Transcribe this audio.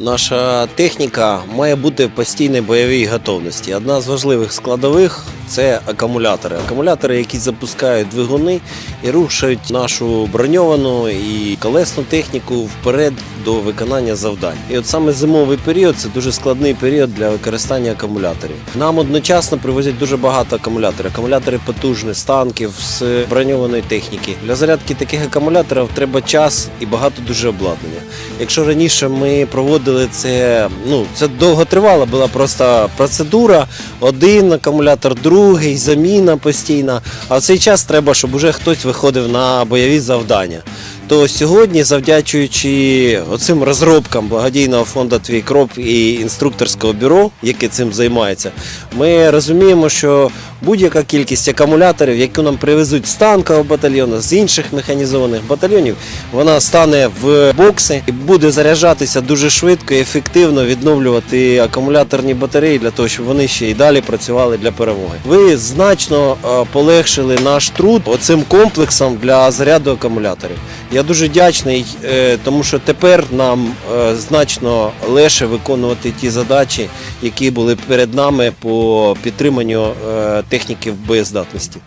Наша техніка має бути в постійній бойовій готовності. Одна з важливих складових це акумулятори. Акумулятори, які запускають двигуни і рушають нашу броньовану і колесну техніку вперед до виконання завдань. І от саме зимовий період це дуже складний період для використання акумуляторів. Нам одночасно привозять дуже багато акумуляторів. Акумулятори потужні з танків, з броньованої техніки. Для зарядки таких акумуляторів треба час і багато дуже обладнання. Якщо раніше ми проводили це, ну це довго тривала, була просто процедура, один акумулятор, другий, заміна постійна. А в цей час треба, щоб уже хтось виходив на бойові завдання. То сьогодні, завдячуючи оцим розробкам благодійного фонду Твій Кроп і інструкторського бюро, яке цим займається, ми розуміємо, що будь-яка кількість акумуляторів, яку нам привезуть з танкового батальйону, з інших механізованих батальйонів, вона стане в бокси і буде заряджатися дуже швидко і ефективно відновлювати акумуляторні батареї для того, щоб вони ще й далі працювали для перемоги. Ви значно е, полегшили наш труд оцим комплексом для заряду акумуляторів. Я дуже вдячний, е, тому що тепер нам е, значно легше виконувати ті задачі, які були перед нами по підтриманню техніки в боєздатності.